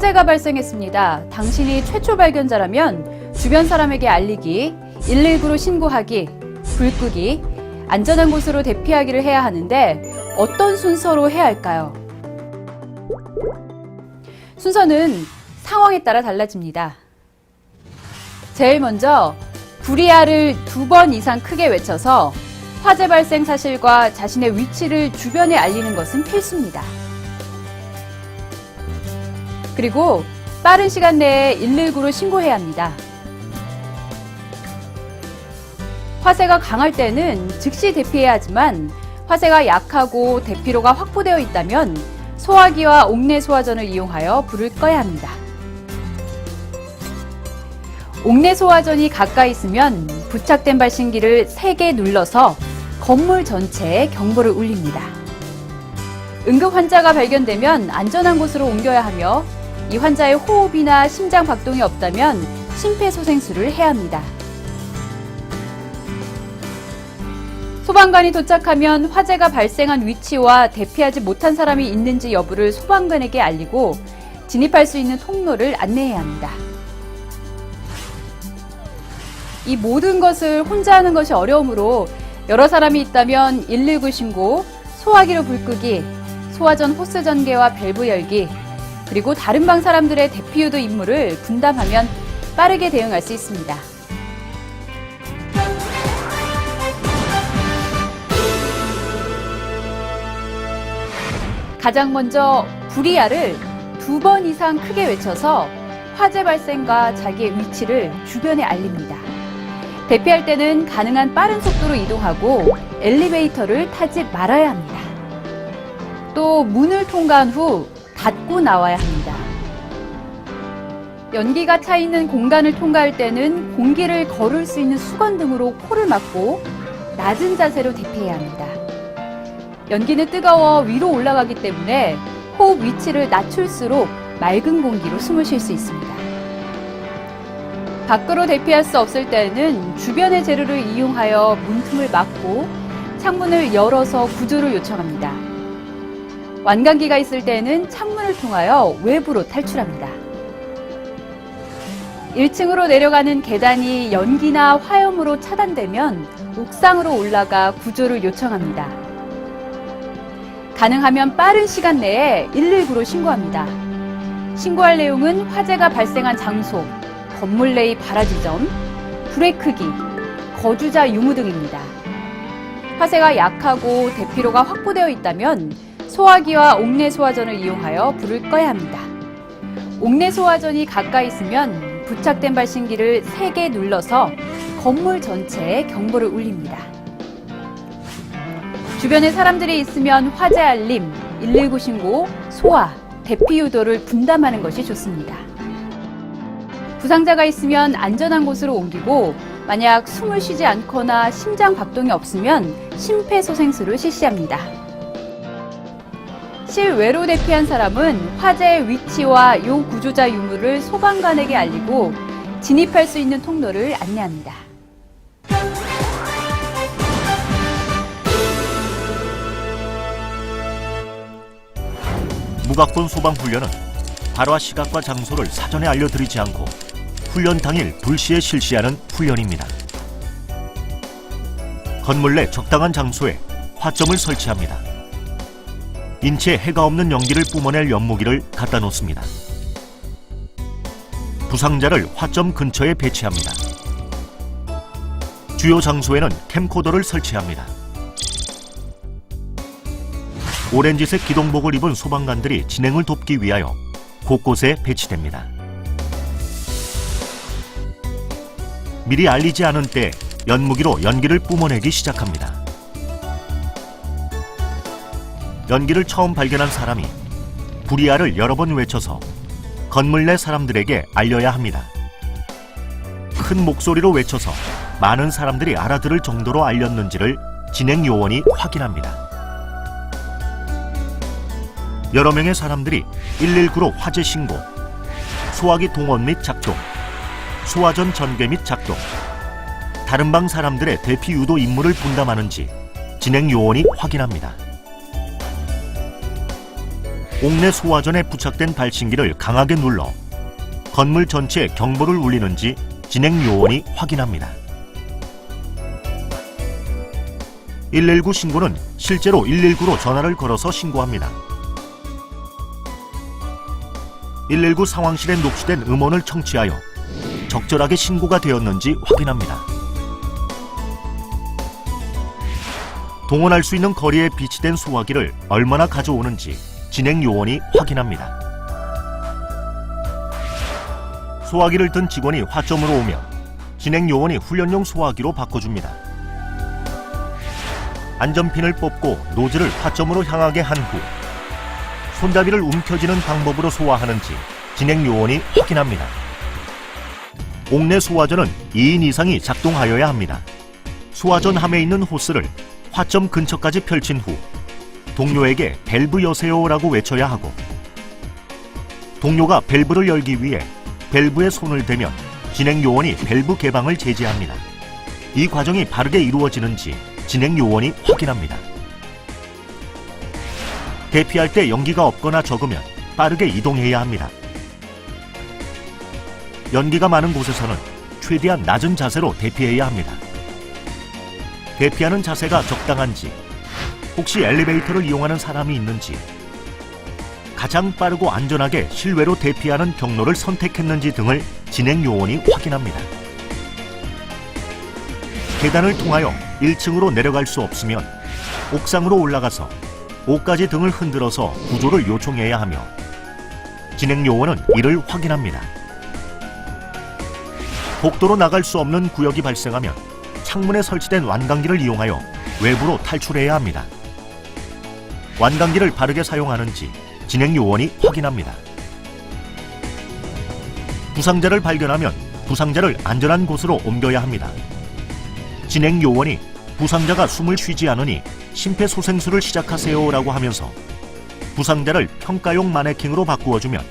화재가 발생했습니다. 당신이 최초 발견자라면 주변 사람에게 알리기, 119로 신고하기, 불 끄기, 안전한 곳으로 대피하기를 해야 하는데 어떤 순서로 해야 할까요? 순서는 상황에 따라 달라집니다. 제일 먼저 불이야를 두 번 이상 크게 외쳐서 화재 발생 사실과 자신의 위치를 주변에 알리는 것은 필수입니다. 그리고 빠른 시간 내에 119로 신고해야 합니다. 화재가 강할 때는 즉시 대피해야 하지만 화재가 약하고 대피로가 확보되어 있다면 소화기와 옥내 소화전을 이용하여 불을 꺼야 합니다. 옥내 소화전이 가까이 있으면 부착된 발신기를 3개 눌러서 건물 전체에 경보를 울립니다. 응급 환자가 발견되면 안전한 곳으로 옮겨야 하며 이 환자의 호흡이나 심장 박동이 없다면 심폐소생술을 해야 합니다. 소방관이 도착하면 화재가 발생한 위치와 대피하지 못한 사람이 있는지 여부를 소방관에게 알리고 진입할 수 있는 통로를 안내해야 합니다. 이 모든 것을 혼자 하는 것이 어려우므로 여러 사람이 있다면 119 신고, 소화기로 불 끄기, 소화전 호스 전개와 밸브 열기, 그리고 다른 방 사람들의 대피 유도 임무를 분담하면 빠르게 대응할 수 있습니다. 가장 먼저 불이야를 두 번 이상 크게 외쳐서 화재 발생과 자기의 위치를 주변에 알립니다. 대피할 때는 가능한 빠른 속도로 이동하고 엘리베이터를 타지 말아야 합니다. 또 문을 통과한 후 닫고 나와야 합니다. 연기가 차 있는 공간을 통과할 때는 공기를 걸을 수 있는 수건 등으로 코를 막고 낮은 자세로 대피해야 합니다. 연기는 뜨거워 위로 올라가기 때문에 호흡 위치를 낮출수록 맑은 공기로 숨을 쉴 수 있습니다. 밖으로 대피할 수 없을 때는 주변의 재료를 이용하여 문틈을 막고 창문을 열어서 구조를 요청합니다. 완강기가 있을 때는 창문을 통하여 외부로 탈출합니다. 1층으로 내려가는 계단이 연기나 화염으로 차단되면 옥상으로 올라가 구조를 요청합니다. 가능하면 빠른 시간 내에 119로 신고합니다. 신고할 내용은 화재가 발생한 장소, 건물 내의 발화 지점, 불의 크기, 거주자 유무 등입니다. 화재가 약하고 대피로가 확보되어 있다면 소화기와 옥내 소화전을 이용하여 불을 꺼야 합니다. 옥내 소화전이 가까이 있으면 부착된 발신기를 3개 눌러서 건물 전체에 경보를 울립니다. 주변에 사람들이 있으면 화재 알림, 119 신고, 소화, 대피 유도를 분담하는 것이 좋습니다. 부상자가 있으면 안전한 곳으로 옮기고 만약 숨을 쉬지 않거나 심장 박동이 없으면 심폐소생술을 실시합니다. 실외로 대피한 사람은 화재의 위치와 요 구조자 유무를 소방관에게 알리고 진입할 수 있는 통로를 안내합니다. 무각본 소방 훈련은 발화 시각과 장소를 사전에 알려드리지 않고 훈련 당일 불시에 실시하는 훈련입니다. 건물 내 적당한 장소에 화점을 설치합니다. 인체에 해가 없는 연기를 뿜어낼 연무기를 갖다 놓습니다. 부상자를 화점 근처에 배치합니다. 주요 장소에는 캠코더를 설치합니다. 오렌지색 기동복을 입은 소방관들이 진행을 돕기 위하여 곳곳에 배치됩니다. 미리 알리지 않은 때 연무기로 연기를 뿜어내기 시작합니다. 연기를 처음 발견한 사람이 불이야를 여러 번 외쳐서 건물 내 사람들에게 알려야 합니다. 큰 목소리로 외쳐서 많은 사람들이 알아들을 정도로 알렸는지를 진행 요원이 확인합니다. 여러 명의 사람들이 119로 화재 신고, 소화기 동원 및 작동, 소화전 전개 및 작동, 다른 방 사람들의 대피 유도 임무를 분담하는지 진행 요원이 확인합니다. 옥내 소화전에 부착된 발신기를 강하게 눌러 건물 전체에 경보를 울리는지 진행 요원이 확인합니다. 119 신고는 실제로 119로 전화를 걸어서 신고합니다. 119 상황실에 녹취된 음원을 청취하여 적절하게 신고가 되었는지 확인합니다. 동원할 수 있는 거리에 비치된 소화기를 얼마나 가져오는지 진행 요원이 확인합니다. 소화기를 든 직원이 화점으로 오면 진행 요원이 훈련용 소화기로 바꿔줍니다. 안전핀을 뽑고 노즐을 화점으로 향하게 한 후 손잡이를 움켜쥐는 방법으로 소화하는지 진행 요원이 확인합니다. 옥내 소화전은 2인 이상이 작동하여야 합니다. 소화전 함에 있는 호스를 화점 근처까지 펼친 후 동료에게 밸브 여세요라고 외쳐야 하고 동료가 밸브를 열기 위해 밸브에 손을 대면 진행 요원이 밸브 개방을 제지합니다. 이 과정이 바르게 이루어지는지 진행 요원이 확인합니다. 대피할 때 연기가 없거나 적으면 빠르게 이동해야 합니다. 연기가 많은 곳에서는 최대한 낮은 자세로 대피해야 합니다. 대피하는 자세가 적당한지, 혹시 엘리베이터를 이용하는 사람이 있는지, 가장 빠르고 안전하게 실외로 대피하는 경로를 선택했는지 등을 진행 요원이 확인합니다. 계단을 통하여 1층으로 내려갈 수 없으면 옥상으로 올라가서 5가지 등을 흔들어서 구조를 요청해야 하며 진행 요원은 이를 확인합니다. 복도로 나갈 수 없는 구역이 발생하면 창문에 설치된 완강기를 이용하여 외부로 탈출해야 합니다. 완강기를 바르게 사용하는지 진행 요원이 확인합니다. 부상자를 발견하면 부상자를 안전한 곳으로 옮겨야 합니다. 진행 요원이 부상자가 숨을 쉬지 않으니 심폐소생술을 시작하세요라고 하면서 부상자를 평가용 마네킹으로 바꾸어주면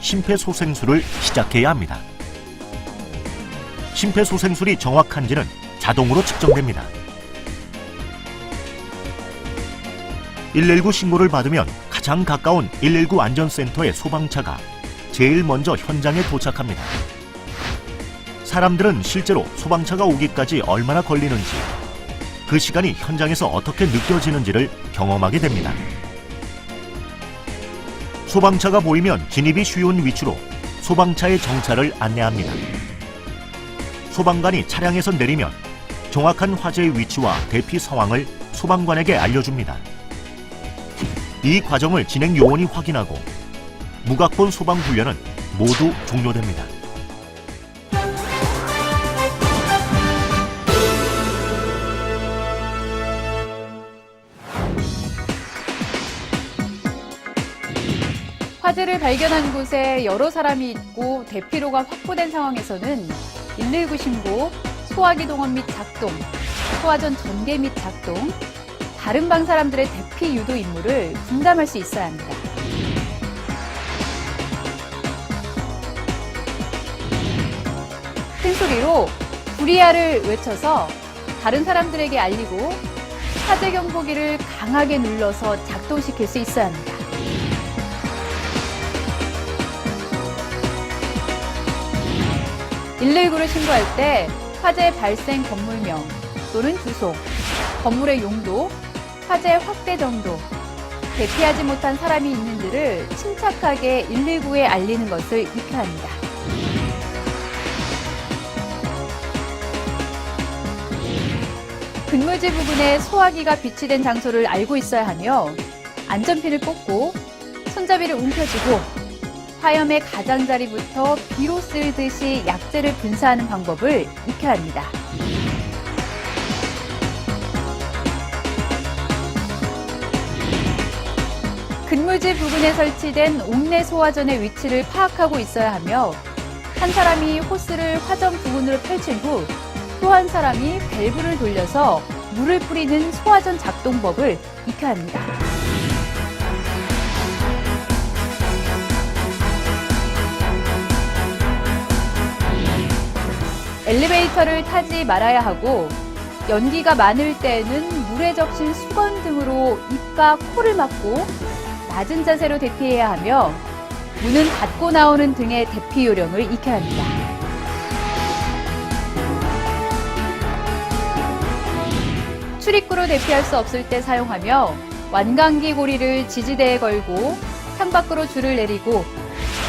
심폐소생술을 시작해야 합니다. 심폐소생술이 정확한지는 자동으로 측정됩니다. 119 신고를 받으면 가장 가까운 119 안전센터의 소방차가 제일 먼저 현장에 도착합니다. 사람들은 실제로 소방차가 오기까지 얼마나 걸리는지, 그 시간이 현장에서 어떻게 느껴지는지를 경험하게 됩니다. 소방차가 보이면 진입이 쉬운 위치로 소방차의 정차를 안내합니다. 소방관이 차량에서 내리면 정확한 화재의 위치와 대피 상황을 소방관에게 알려줍니다. 이 과정을 진행 요원이 확인하고 무각본 소방 훈련은 모두 종료됩니다. 화재를 발견한 곳에 여러 사람이 있고 대피로가 확보된 상황에서는 119 신고, 소화기 동원 및 작동, 소화전 전개 및 작동, 다른 방 사람들의 대피 유도 임무를 분담할 수 있어야 합니다. 큰 소리로 불이야를 외쳐서 다른 사람들에게 알리고 화재 경보기를 강하게 눌러서 작동시킬 수 있어야 합니다. (119를) 신고할 때 화재 발생 건물명 또는 주소, 건물의 용도, 화재 확대 정도, 대피하지 못한 사람이 있는지를 침착하게 119에 알리는 것을 익혀야 합니다. 근무지 부분에 소화기가 비치된 장소를 알고 있어야 하며 안전핀을 뽑고 손잡이를 움켜쥐고 화염의 가장자리부터 비로 쓸 듯이 약재를 분사하는 방법을 익혀야 합니다. 근무지 부근에 설치된 옥내 소화전의 위치를 파악하고 있어야 하며 한 사람이 호스를 화전 부근으로 펼친 후 또 한 사람이 밸브를 돌려서 물을 뿌리는 소화전 작동법을 익혀야 합니다. 엘리베이터를 타지 말아야 하고 연기가 많을 때는 물에 적신 수건 등으로 입과 코를 막고 낮은 자세로 대피해야 하며 문은 닫고 나오는 등의 대피 요령을 익혀야 합니다. 출입구로 대피할 수 없을 때 사용하며 완강기 고리를 지지대에 걸고 창밖으로 줄을 내리고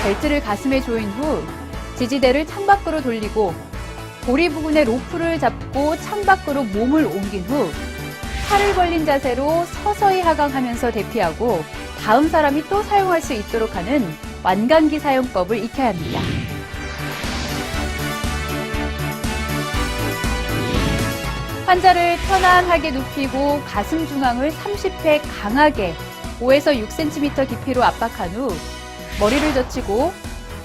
벨트를 가슴에 조인 후 지지대를 창밖으로 돌리고 고리 부분에 로프를 잡고 창밖으로 몸을 옮긴 후 팔을 벌린 자세로 서서히 하강하면서 대피하고 다음 사람이 또 사용할 수 있도록 하는 완강기 사용법을 익혀야 합니다. 환자를 편안하게 눕히고 가슴 중앙을 30회 강하게 5에서 6cm 깊이로 압박한 후 머리를 젖히고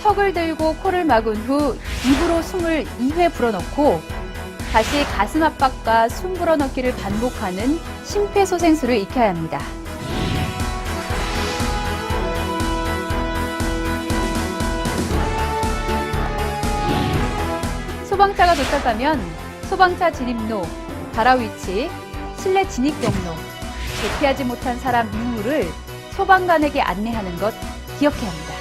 턱을 들고 코를 막은 후 입으로 숨을 2회 불어넣고 다시 가슴 압박과 숨 불어넣기를 반복하는 심폐소생술을 익혀야 합니다. 소방차가 도착하면 소방차 진입로, 발화 위치, 실내 진입 경로, 대피하지 못한 사람 유무를 소방관에게 안내하는 것 기억해야 합니다.